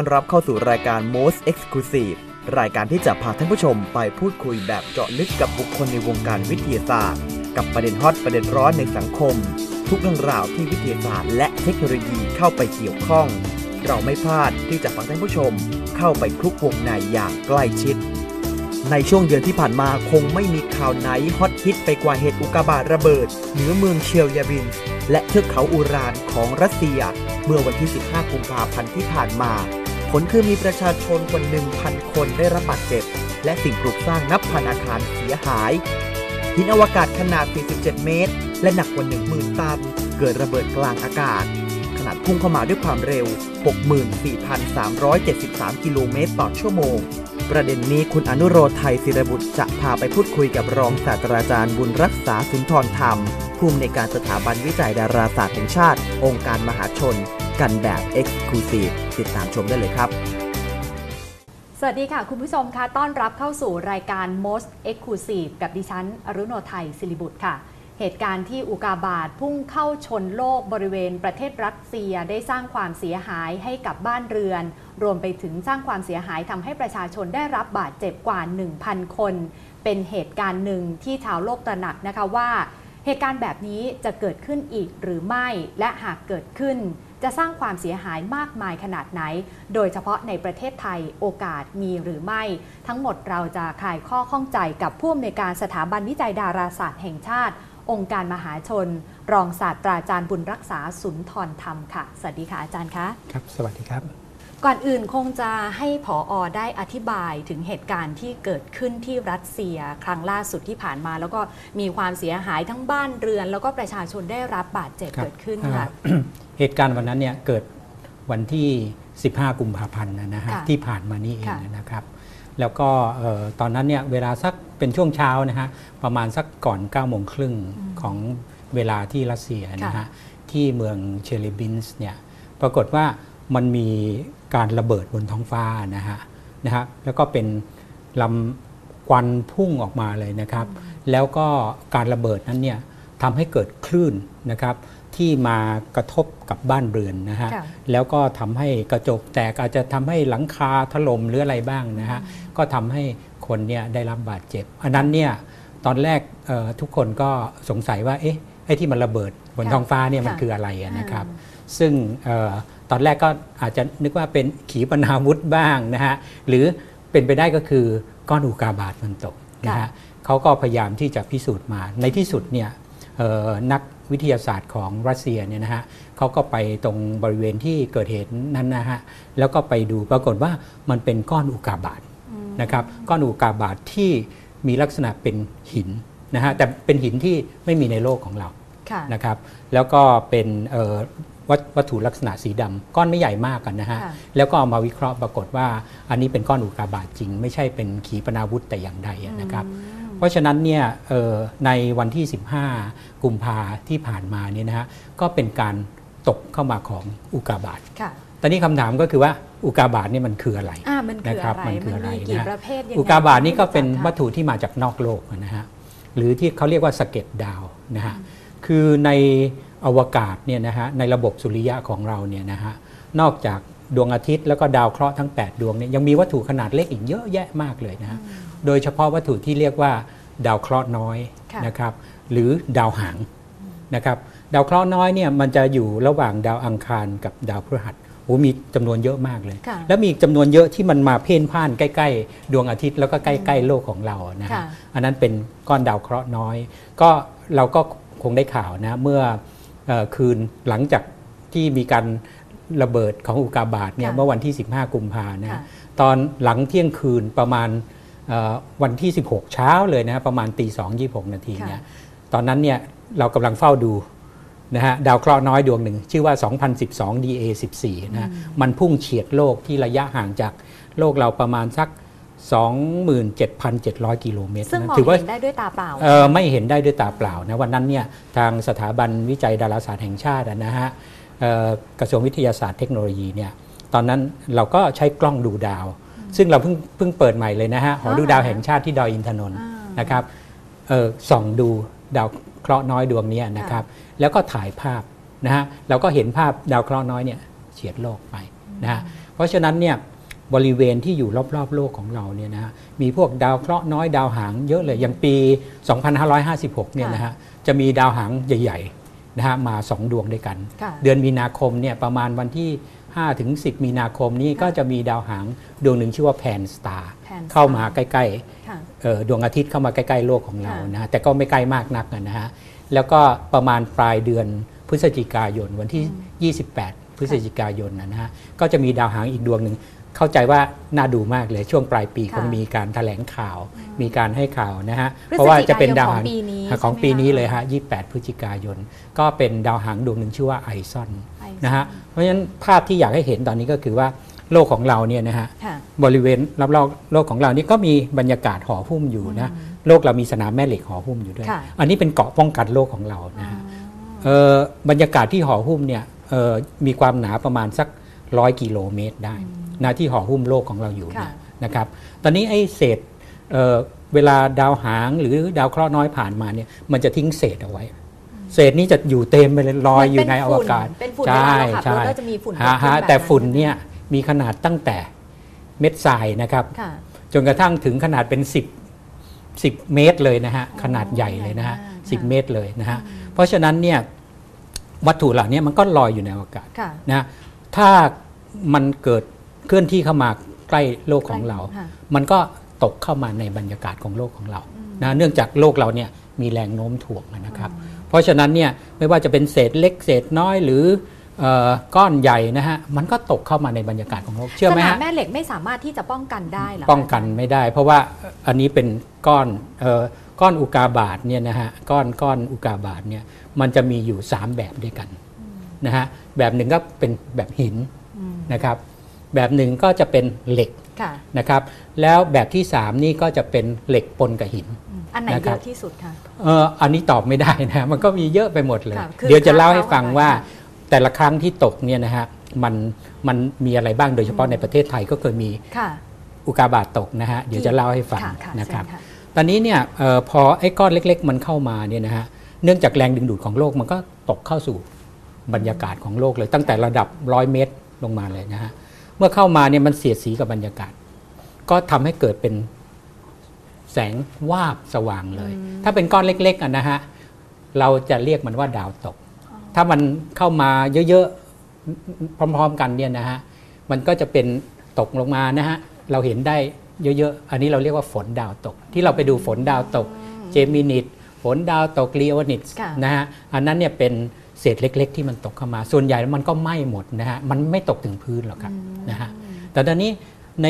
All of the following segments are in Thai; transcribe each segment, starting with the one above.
ต้อนรับเข้าสู่รายการ Most Exclusive รายการที่จะพาท่านผู้ชมไปพูดคุยแบบเจาะลึกกับบุคคลในวงการวิทยาศาสตร์ กับประเด็นฮอตประเด็นร้อนในสังคม ทุกเรื่องราวที่วิทยาศาสตร์ และเทคโนโลยีเข้าไปเกี่ยวข้อง เราไม่พลาดที่จะฟังท่านผู้ชม เข้าไปคลุกวงในอย่างใกล้ชิด ในช่วงเดือนที่ผ่านมาคงไม่มีข่าวไหนฮอตฮิตไปกว่าเหตุอุกกาบาตระเบิดเหนือเมืองเชียลยาบินและเทือกเขาอูรานของรัสเซีย เมื่อวันที่ 15 กุมภาพันธ์ที่ผ่านมา ผลคือมีประชาชนกว่า1,000 คนได้รับบาดเจ็บ และสิ่งปลูกสร้างนับพันอาคารเสียหาย หินอวกาศขนาด 47 เมตร และหนักกว่า 10,000 ตัน เกิดระเบิดกลางอากาศ ขนาดพุ่งเข้ามาด้วยความเร็ว 64,373 กิโลเมตรต่อชั่วโมง ประเด็นนี้คุณอนุโรธไทยศิรบุตรจะพาไปพูดคุยกับรองศาสตราจารย์บุญรักษาสุนทรธรรมผู้อำนวยการสถาบันวิจัยดาราศาสตร์แห่งชาติ องค์การมหาชน กันแบบ Exclusive ติดตามชมได้เลยครับสวัสดีค่ะ คุณผู้ชมคะต้อนรับเข้าสู่รายการ Most Exclusive กับดิฉัน อรุโนไทยศิริบุตรค่ะ เหตุการณ์ที่อุกาบาตพุ่งเข้าชนโลกบริเวณประเทศรัสเซียได้สร้างความเสียหายให้กับบ้านเรือน รวมไปถึงสร้างความเสียหายทำให้ประชาชนได้รับบาดเจ็บกว่า 1,000 คน เป็นเหตุการณ์หนึ่งที่ชาวโลกตระหนักนะคะว่า เหตุการณ์แบบนี้จะเกิดขึ้นอีกหรือไม่และหากเกิดขึ้น จะสร้างความเสียหายมากมายขนาดไหน โดยเฉพาะในประเทศไทยโอกาสมีหรือไม่ ทั้งหมดเราจะคลายข้อข้องใจกับผู้อำนวยการสถาบันวิจัยดาราศาสตร์แห่งชาติ องค์การมหาชน รองศาสตราจารย์บุญรักษาสุนทรธรรมค่ะ สวัสดีค่ะอาจารย์คะ ครับ สวัสดีครับ ก่อนอื่นคงจะให้ผออได้อธิบายถึงเหตุการณ์ที่เกิดขึ้นที่รัสเซียครั้งล่าสุดที่ผ่านมา แล้วก็มีความเสียหายทั้งบ้านเรือน แล้วก็ประชาชนได้รับบาดเจ็บครับเกิดขึ้นค่ะอ่าเหตุการณ์วันนั้นเนี่ยเกิดวันที่ 15 กุมภาพันธ์นะฮะค่ะที่ผ่านมานี่เองค่ะนะครับ แล้วก็เอ่อตอนนั้นเนี่ยเวลาสักเป็นช่วงเช้านะฮะประมาณสักก่อน9โมงครึ่งของเวลาที่รัสเซียนะฮะที่เมืองเชลิบินส์เนี่ยปรากฏว่ามันมี การระเบิดบนท้องฟ้านะฮะนะฮะแล้วก็เป็นลำควันพุ่งออกมาเลยนะครับ แล้วก็การระเบิดนั้นเนี่ยทำให้เกิดคลื่นนะครับที่มากระทบกับบ้านเรือนนะฮะค่ะแล้วก็ทำให้กระจกแตกอาจจะทำให้หลังคาถล่มหรืออะไรบ้างนะฮะ ก็ทำให้คนเนี่ยได้รับบาดเจ็บ อันนั้นเนี่ยตอนแรกเอ่อทุกคนก็สงสัยว่าเอ๊ะไอ้ที่มันระเบิดบนค่ะท้องฟ้าเนี่ยมันค่ะคืออะไรอะนะครับอืมซึ่งเออ ตอนแรกก็อาจจะนึกว่าเป็นขีปนาวุธบ้างนะฮะหรือเป็นไปได้ก็คือก้อนอุกกาบาตมันตกนะฮะเขาก็พยายามที่จะพิสูจน์มา ในที่สุดเนี่ยเอ่อนักวิทยาศาสตร์ของรัสเซียเนี่ยนะฮะเขาก็ไปตรงบริเวณที่เกิดเหตุนั้นนะฮะแล้วก็ไปดูปรากฏว่ามันเป็นก้อนอุกกาบาตนะครับก้อนอุกกาบาตที่มีลักษณะเป็นหินนะฮะแต่เป็นหินที่ไม่มีในโลกของเราค่ะนะครับแล้วก็เป็นเอ่อ วัตวัตถุลักษณะสีดำก้อนไม่ใหญ่มากกันนะฮะค่ะแล้วก็เอามาวิเคราะห์ปรากฏว่า อันนี้เป็นก้อนอุกกาบาตจริง ไม่ใช่เป็นขีปนาวุธแต่อย่างใดอะนะครับเพราะฉะนั้นเนี่ยเอ่อในวันที่ 15 กุมภาที่ผ่านมาเนี่ยนะฮะก็เป็นการตกเข้ามาของอุกกาบาตค่ะตอนนี้คำถามก็คือว่าอุกกาบาตเนี่ยมันคืออะไรอ่ามันคือนะครับอะไรมันคืออะไรมีกี่นะฮะประเภทยังไงอุกกาบาตนี่ก็เป็นไม่รู้จัวัตถุที่มาจากนอกโลกนะฮะหรือที่เขาเรียกว่าสะเก็ดดาวนะฮะคือใน อวกาศเนี่ยนะฮะในระบบสุริยะของเราเนี่ยนะฮะนอกจากดวงอาทิตย์แล้วก็ดาวเคราะห์ทั้ง 8 ดวงเนี่ยยังมีวัตถุขนาดเล็กอีกเยอะแยะมากเลยนะฮะโดยเฉพาะวัตถุที่เรียกว่าดาวเคราะห์น้อยค่ะนะครับหรือดาวหางนะครับดาวเคราะห์น้อยเนี่ยมันจะอยู่ระหว่างดาวอังคารกับดาวพฤหัสโอ้มีจำนวนเยอะมากเลยค่ะแล้วมีอีกจำนวนเยอะที่มันมาเพ่นพ่านใกล้ ๆ ดวงอาทิตย์แล้วก็ใกล้ ๆ โลกของเรานะค่ะฮะอันนั้นเป็นก้อนดาวเคราะห์น้อย ก็เราก็คงได้ข่าวนะเมื่อเออ คืนหลังจากที่มีการระเบิดของอุกกาบาตเนี่ยค่ะเมื่อวันที่ 15 กุมภานะค่ะตอนหลังเที่ยงคืนประมาณเอ่อวันที่ 16 เช้าเลยนะประมาณตีสองยี่นาทีเนี่ยตอนนั้นเนี่ยเรากำลังเฝ้าดูนะฮะดาวเคราะห์น้อยดวงหนึ่ง ชื่อว่า 2012 DA 14 นะมันพุ่งเฉียดโลกที่ระยะห่างจากโลกเราประมาณสัก 27,700 กิโลเมตรซึ่งนะมองถืว่าเห็นได้ด้วยตาเปล่า เอ่อไม่เห็นได้ด้วยตาเปล่านะวันนั้นเนี่ยทางสถาบันวิจัยดาราศาสตร์แห่งชาติอะนะฮะเอ่อกระทรวงวิทยาศาสตร์เทคโนโลยีเนี่ยตอนนั้นเราก็ใช้กล้องดูดาว ซึ่งเราเพิ่งเพิ่งเปิดใหม่เลยนะฮะหอดูดาวแห่งชาติที่ดอยอินทนนท์อ่านนะครับเอ่อส่องดูดาวเคราะห์น้อยดวงเนี้ยนะครับ แล้วก็ถ่ายภาพนะฮะเราก็เห็นภาพดาวเคราะห์น้อยเนี่ยเฉียดโลกไปนะฮะเพราะฉะนั้นเนี่ย บริเวณที่อยู่รอบๆ โลกของเราเนี่ยนะฮะมีพวกดาวเคราะห์น้อยดาวหางเยอะเลยอย่างปี 2556เนี่ยนะฮะจะมีดาวหางใหญ่ๆนะฮะมา 2 ดวงด้วยกันค่ะเดือนมีนาคมเนี่ยประมาณวันที่5ถึง10 มีนาคมนี้ก็จะมีดาวหางดวงหนึ่งชื่อว่าแพนสตาร์ Pan Star เข้ามาใกล้ค่ะๆเอ่อดวงอาทิตย์เข้ามาใกล้ๆโลกของเราค่ะนะฮะแต่ก็ไม่ใกล้มากนักนะฮะแล้วก็ประมาณปลายเดือนพฤศจิกายนวันที่ 28 พฤศจิกายนนะฮะก็จะมีดาวหางอีกดวงหนึ่ง เข้าใจว่าน่าดูมากเลยช่วงปลายปีค่ะคงมีการแถลงข่าว มีการให้ข่าวนะฮะพฤศจิกายนเพราะว่าจะเป็นดาวหางของปีนี้ของใช่ไหมปีนี้คะเลยฮะ 28 พฤศจิกายน ก็เป็นดาวหางดวงหนึ่งชื่อว่าไอซอนไอซอนนะฮะเพราะฉะนั้นภาพที่อยากให้เห็นตอนนี้ก็คือว่าโลกของเราเนี่ยนะฮะค่ะบริเวณรอบๆโลกของเรานี่ก็มีบรรยากาศห่อหุ้มอยู่นะโลกเรามีสนามแม่เหล็กห่อหุ้มอยู่ด้วยค่ะอันนี้เป็นเกราะป้องกันโลกของเรานะฮะเอ่อบรรยากาศที่ห่อหุ้มเนี่ยเอ่อมีความหนาประมาณสัก ร้อยกิโลเมตรได้นะที่ห่อหุ้มโลกของเราอยู่ค่ะเนี่ยนะครับ ตอนนี้ไอ้เศษเอ่อเวลาดาวหางหรือดาวเคราะห์น้อยผ่านมาเนี่ยมันจะทิ้งเศษเอาไว้ เศษนี้จะอยู่เต็มไปเลยลอยอยู่ในอวกาศเป็นฝุ่นใช่เวลาเราขับรถใช่ก็จะมีฝุ่นฮะฮะเกิดขึ้นบบแต่ฝุ่นะเนี่ยมีขนาดตั้งแต่เม็ดทรายนะครับค่ะจนกระทั่งถึงขนาดเป็น 10 10 เมตรเลยนะฮะขนาดใหญ่เลยนะฮะใหญ่มาก10เมตรเลยนะฮะเพราะฉะนั้นเนี่ยวัตถุเหล่านี้มันก็ลอยอยู่ในอวกาศค่ะนะ ถ้ามันเกิดเคลื่อนที่เข้ามาใกล้โลกของเราค่ะมันก็ตกเข้ามาในบรรยากาศของโลกของเรานะเนื่องจากโลกเราเนี่ยมีแรงโน้มถ่วงนะครับ เพราะฉะนั้นเนี่ยไม่ว่าจะเป็นเศษเล็กเศษน้อยหรือเอ่อก้อนใหญ่นะฮะมันก็ตกเข้ามาในบรรยากาศของโลกเชื่อไหมสนามฮะแม่เหล็กไม่สามารถที่จะป้องกันได้เหรอป้องกันไม่ได้ เพราะว่าอันนี้เป็นก้อนเอ่อก้อนอุกาบาตเนี่ยนะฮะก้อนก้อนอุกาบาตเนี่ยมันจะมีอยู่ 3 แบบด้วยกัน นะฮะแบบหนึ่งก็เป็นแบบหินนะครับ แบบหนึ่งก็จะเป็นเหล็กค่ะนะครับ แล้วแบบที่ 3 นี่ก็จะเป็นเหล็กปนกับหิน อันไหนนะคเยรับอะที่สุดคะเอออันนี้ตอบไม่ได้นะมันก็มีเยอะไปหมดเลยค่ะคือเดี๋ยวจะเล่าให้ฟังคร่าวๆว่าค่ะแต่ละครั้งที่ตกเนี่ยนะฮะมันมันมีอะไรบ้างโดยเฉพาะในประเทศไทยก็เคยมีค่ะอุกาบาตตกนะฮะเดี๋ยวจะเล่าให้ฟังค่ะค่ะนะครับเชิญค่ะตอนนี้เนี่ยเออพอไอ้ก้อนเล็ก ๆ มันเข้ามาเนี่ยนะฮะเนื่องจากแรงดึงดูดของโลกมันก็ตกเข้าสู่ บรรยากาศของโลกเลย ตั้งแต่ระดับร้อยเมตรลงมาเลยนะฮะเมื่อเข้ามาเนี่ยมันเสียดสีกับบรรยากาศ ก็ทำให้เกิดเป็นแสงวาบสว่างเลย ถ้าเป็นก้อนเล็กๆอะนะฮะเราจะเรียกมันว่าดาวตก ถ้ามันเข้ามาเยอะๆพร้อมๆกันเนี่ยนะฮะมันก็จะเป็นตกลงมานะฮะเราเห็นได้เยอะๆ อันนี้เราเรียกว่าฝนดาวตก ที่เราไปดูฝนดาวตกเจมินิตฝนดาวตกลีโอนิตค่ะนะฮะอันนั้นเนี่ยเป็น เศษเล็ก ๆ ที่มันตกเข้ามา ส่วนใหญ่มันก็ไหม้หมดนะฮะมันไม่ตกถึงพื้นหรอกครับนะฮะแต่ตอนนี้ใน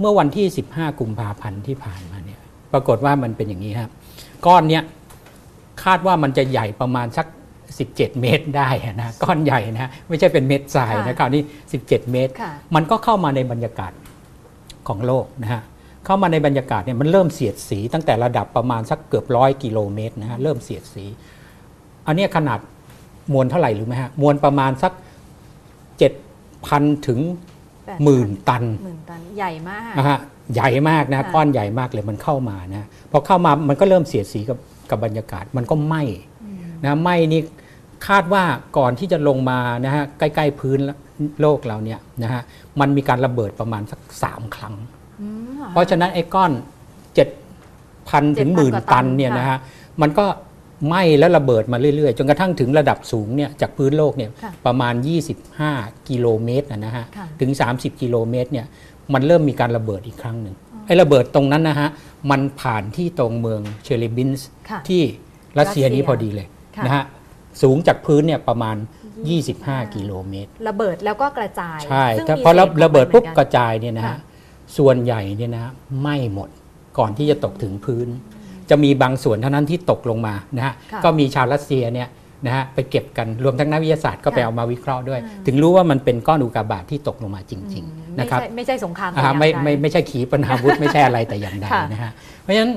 เมื่อวันที่ 15 กุมภาพันธ์ที่ผ่านมาเนี่ยปรากฏว่ามันเป็นอย่างนี้ครับก้อนเนี้ยคาดว่ามันจะใหญ่ประมาณสัก 17 เมตรได้อะนะก้อนใหญ่นะไม่ใช่เป็นเม็ดทรายนะคราวนี้ 17 เมตรค่ะมันก็เข้ามาในบรรยากาศของโลกนะฮะเข้ามาในบรรยากาศเนี่ยมันเริ่มเสียดสีตั้งแต่ระดับประมาณสักเกือบร้อยกิโลเมตรนะฮะเริ่มเสียดสี อันเนี้ยขนาด มวลเท่าไหร่รู้ไหมฮะมวลประมาณสัก7,000ถึงแปดหมื่นตันหมื่นตัน ใหญ่มากนะฮะใหญ่มากนะค่ะก้อนใหญ่มากเลยมันเข้ามานะพอเข้ามามันก็เริ่มเสียดสีกับกับบรรยากาศมันก็ไหม้นะไหม้นี่คาดว่าก่อนที่จะลงมานะฮะใกล้ๆพื้นโลกเราเนี่ยนะฮะมันมีการระเบิดประมาณสักสามครั้งอืมหอเพราะฉะนั้นไอ้ก้อน7,000ถึงหมื่นกว่าตัตันนเนี่ยค่ะนะฮะมันก็ ไหม้แล้วระเบิดมาเรื่อยๆ จนกระทั่งถึงระดับสูงเนี่ยจากพื้นโลกเนี่ยค่ะประมาณ 25 กิโลเมตรนะนะฮะค่ะถึง 30 กิโลเมตรเนี่ยมันเริ่มมีการระเบิดอีกครั้งหนึ่งไอ้ระเบิดตรงนั้นนะฮะมันผ่านที่ตรงเมืองเชลิบินส์ค่ะที่รัสเซียรัสเซียนี้พอดีเลยค่ะนะฮะสูงจากพื้นเนี่ยประมาณ 25 กิโลเมตร ระเบิดแล้วก็กระจายใช่ซึ่งถ้ามีพอระศษของระเบิดปุ๊บมันหมือนกกันระจายเนี่ยนะค่ะฮะส่วนใหญ่เนี่ยนะฮะไหม้หมดก่อนที่จะตกถึงพื้น จะมีบางส่วนเท่านั้นที่ตกลงมานะฮะค่ะก็มีชาวรัสเซียเนี่ยนะฮะไปเก็บกันรวมทั้งนักวิทยาศาสตร์ก็ไปค่ะเอามาวิเคราะห์ด้วยอืมถึงรู้ว่ามันเป็นก้อนอุกกาบาตที่ตกลงมาจริงๆไม่นะครับใช่ไม่ใช่สงครามอ่าแต่อย่างไม่ใดไม่ไม่ใช่ขีปนาวุธไม่ใช่อะไรแต่อย่างใดค่ะนะฮะเพราะฉะนั้น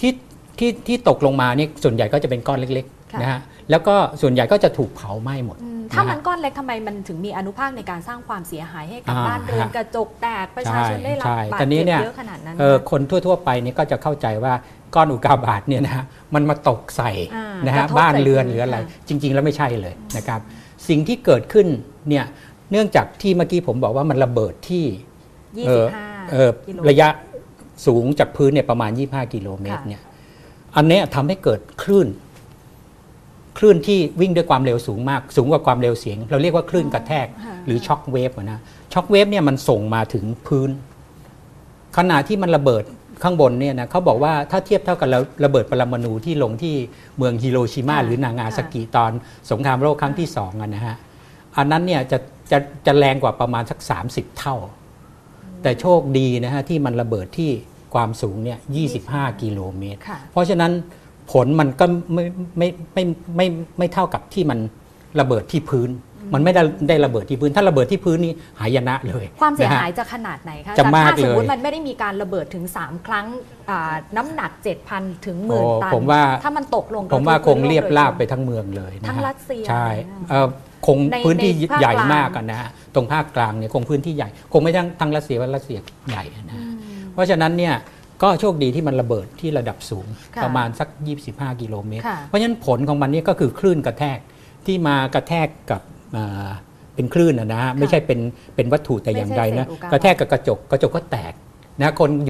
ที่ที่ที่ตกลงมาเนี่ยส่วนใหญ่ก็จะเป็นก้อนเล็กค่ะๆ นะฮะแล้วก็ส่วนใหญ่ก็จะถูกเผาไหม้หมดอืมถ้ามันนะฮะก้อนเล็กทำไมมันถึงมีอนุภาคในการสร้างความเสียหายให้กับอ่าบ้านเรือนฮะกระจกแตกประชาชนได้รับใช่บาดตอนนี้เจ็บเนี่ยเยอะขนาดนั้นเออนะคนทั่ว ๆ ไปเนี่ยก็จะเข้าใจว่าก้อนอุกกาบาตเนี่ยนะฮะมันมาตกใส่อ่านะกฮะระทบบ้านใส่เรือนพื้นหรืออะไรค่ะจริง ๆ แล้วไม่ใช่เลยนะครับ สิ่งที่เกิดขึ้นเนี่ยเนื่องจากที่เมื่อกี้ผมบอกว่ามันระเบิดที่เอ่อเอ่อ25กิโลระยะสูงจากพื้นเนี่ยประมาณ 25 กิโลเมตรค่ะเนี่ยอันเนี้ยทำให้เกิดคลื่น คลื่นที่วิ่งด้วยความเร็วสูงมาก สูงกว่าความเร็วเสียง เราเรียกว่าคลื่นกระแทกค่ะหรือช็อคเวฟอะนะช็อคเวฟเนี่ยมันส่งมาถึงพื้น ขณะที่มันระเบิดข้างบนเนี่ยนะเขาบอกว่าถ้าเทียบเท่ากับระระเบิดปรมาณูที่ลงที่เมืองฮิโรชิมาค่ะหรือนางาซากิตอนสงครามโลกครั้งที่สองอะนะฮะอันนั้นเนี่ยจะจะจะแรงกว่าประมาณสัก 30 เท่า แต่โชคดีนะฮะที่มันระเบิดที่ความสูงเนี่ย 25 กิโลเมตรค่ะเพราะฉะนั้น ผลมันก็ไม่ไม่ไม่ไม่ไม่ไม่เท่ากับที่มันระเบิดที่พื้น มันไม่ได้ได้ระเบิดที่พื้น ถ้าระเบิดที่พื้นนี่หายนะเลย ความเสียนะฮะหายจะขนาดไหนคะจะมากถ้าสมมติเลยมันไม่ได้มีการระเบิดถึง 3 ครั้งอ่าน้ำหนัก 7,000 ถึงหมื่นโอ้ตันผมว่าถ้ามันตกลงผมว่าระทคงเรียบราบโลกไปทั้งเมืองเลยนะฮะทั้งรัสเซียใช่เลยนะเอ่อคงในพื้นที่ในภาคใหญ่กลางมากกันนะฮะตรงภาคกลางเนี่ยคงพื้นที่ใหญ่ คงไม่ทั้งทั้งรัสเซียว่ารัสเซียใหญ่นะอืฮะมเพราะฉะนั้นเนี่ย ก็โชคดีที่มันระเบิดที่ระดับสูงค่ะประมาณสัก 25 กิโลเมตรค่ะเพราะฉะนั้นผลของมันเนี่ยก็คือคลื่นกระแทกที่มากระแทกกับอ่าเป็นคลื่นนะนะฮะไม่ใช่เป็นเป็นวัตถุแต่อย่างใดนะไม่ใช่เศษอุกกาบาตกระแทกกับกระจกกระจกก็แตกนะคน